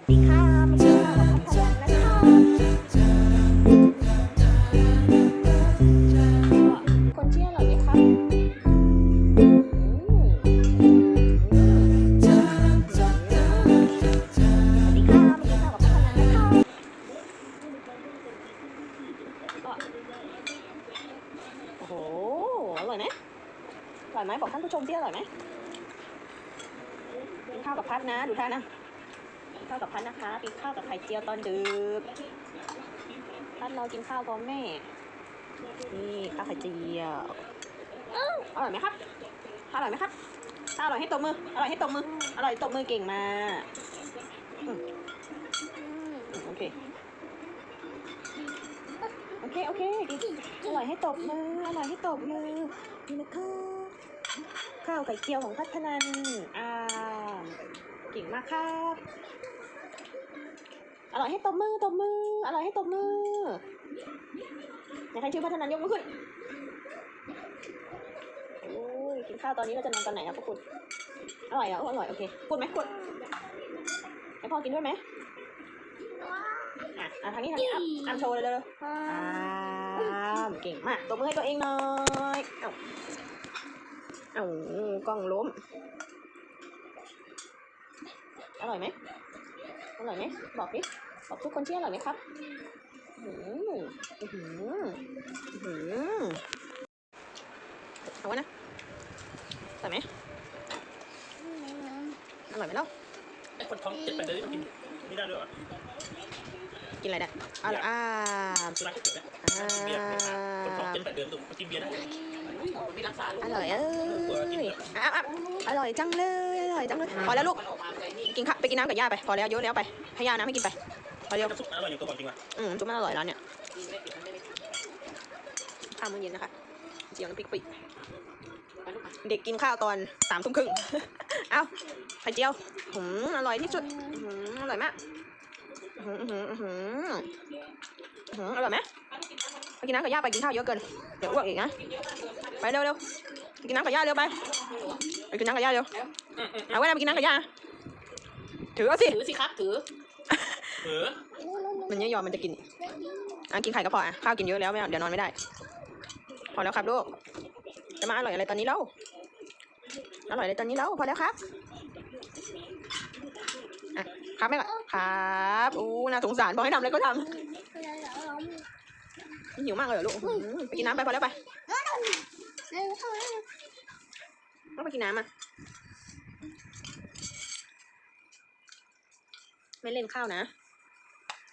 วัสดีค่ะมากินกับพัฒนานะคะคนเชี่ยอร่อยไหมครับอืมสวัสดีค่ะมากินกับพัฒนานะคะโอ้โห อร่อยไหมอร่อยไหมบอกท่านผู้ชมที่อร่อยไหมกินข้าวกับพัดนะ ดูท่านะ กินข้าวกับพัดนะคะกินข้าวกับไข่เจียวตอนดึกพัดรอกินข้าวพร้อมแม่ นี่ข้าวไข่เจียวอร่อยไหมครับอร่อยไหมครับถ้าอร่อยให้ตบมืออร่อยให้ตบมืออร่อยตบมือเก่งมากโอเคโอเคโอเคอร่อยให้ตบมืออร่อยให้ตบมือนี่นะคะข้าวไข่เจียวของพัฒนันอ่า ครับ อร่อยให้ตบมือตบมือ อร่อยให้ตบมือ อยากให้ชื่อพัฒนายกมือขึ้นโอ้ยกินข้าวตอนนี้เราจะนอนตอนไหนครับพวกคุณ อร่อยเหรอะอร่อยโอเคพูดไหมพูดให้พ่อกินด้วยไหมอะอะทางนี้ทางนี้อะอะโชว์เลยเร็วๆอ่าเก่งมากตบมือให้ตัวเองหน่อย เอ้าเอ้ากล้องล้ม อร่อยไหมอร่อยไหมบอกดิบอกทุกคนที่อร่อยไหมครับอื้อหืออื้อหืออื้อหือเอาวะนะอร่อยไหมอร่อยไหมเล่าไอ้คนท้องเจ็ดแปดเดือนนี่มันกินไม่ได้ด้วยเหรอกินอะไรได้อร่อยอ่าสุนัขเจ็ดนะอ่าเบียร์ไม่หาคนท้องเจ็ดแปดเดือนต้องมากินเบียร์ได้ไม่รักษาลูกอร่อยเอ้ยอะอะอร่อยจังเลย อร่อยจังเลย พอแล้วลูก กินข้าวไปกินน้ำกับย่าไป พอแล้วเยอะแล้วไป ให้ย่าน้ำให้กินไปพอเร็ว น้ำซุปอร่อยอย่างตัวบอกจริงว่ะอืมจุ๊บมันอร่อยแล้วเนี่ยข้าวมื้อเย็นนะคะ เจียวน้ำพริกปีกเด็กกินข้าวตอนสามทุ่มครึ่ง เอ้าไข่เจียวหืมอร่อยที่สุดหืมอร่อยมากหืมหืมหืมหืมอร่อยไหมไปกินน้ำกับย่าไปกินข้าวเยอะเกิน เดี๋ยวอ้วกอีกนะ ไปเร็วเร็วไปกินน้ำกับย่าเร็วไป ไปกินน้ำกับย่าเร็ว เอาไว้นะไปกินน้ำกับย่า ถือเอาสิ ถือสิครับ ถือเออมันไม่ยอมมันจะกินอะกินไข่ก็พออะข้าวกินเยอะแล้วไม่เอาเดี๋ยวนอนไม่ได้ พอแล้วครับลูก จะมาอร่อยอะไรตอนนี้เล่าอร่อยอะไรตอนนี้เล่าพอแล้วครับอะครับแม่ก่อนครับอู้น่าสงสารบอกให้ทำอะไรก็ทำหิวมากเลยเหรอลูกอื้อหือไปกินน้ำไปพอแล้วไป ต้องไปกินน้ำอะ ไม่เล่นข้าวนะ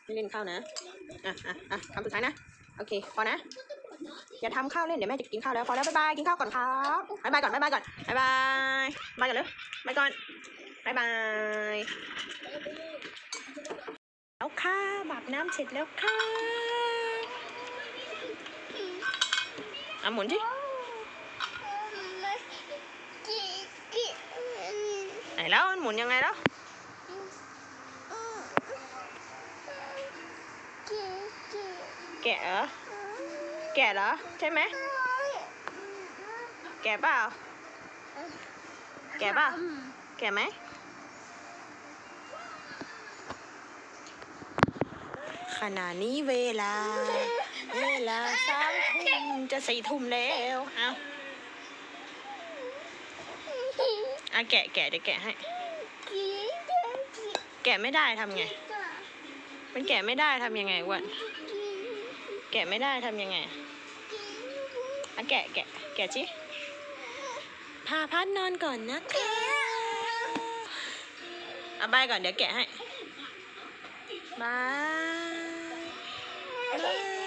ไม่เล่นข้าวนะ อะอะอะคำสุดท้ายนะ โอเค พอนะ อย่าทำข้าวเล่น เดี๋ยวแม่จะกินข้าวแล้ว พอแล้ว บ๊ายบาย กินข้าวก่อนครับบ๊ายบายก่อนบ๊ายบายก่อนบ๊ายบายบายก่อนเลยบายก่อนบ๊ายบายแล้วค่ะบักน้ำเสร็จแล้วค่ะอะหมุนที่ไหนแล้วมันหมุนยังไงแล้ว แกะเหรอ แกะเหรอ ใช่ไหม แกะเปล่า แกะเปล่า แกะไหม ขณะนี้เวลา เวลาสามทุ่มจะสี่ทุ่มแล้ว เอาอะแกะแกะเดี๋ยวแกะให้ แกะไม่ได้ทำไง มันแกะไม่ได้ทำยังไงอ้วะ แกะไม่ได้ทำยังไงอะแกะแกะแกะจิพาพัดนอนก่อนนะคะเอาบายก่อนเดี๋ยวแกะให้บายบาย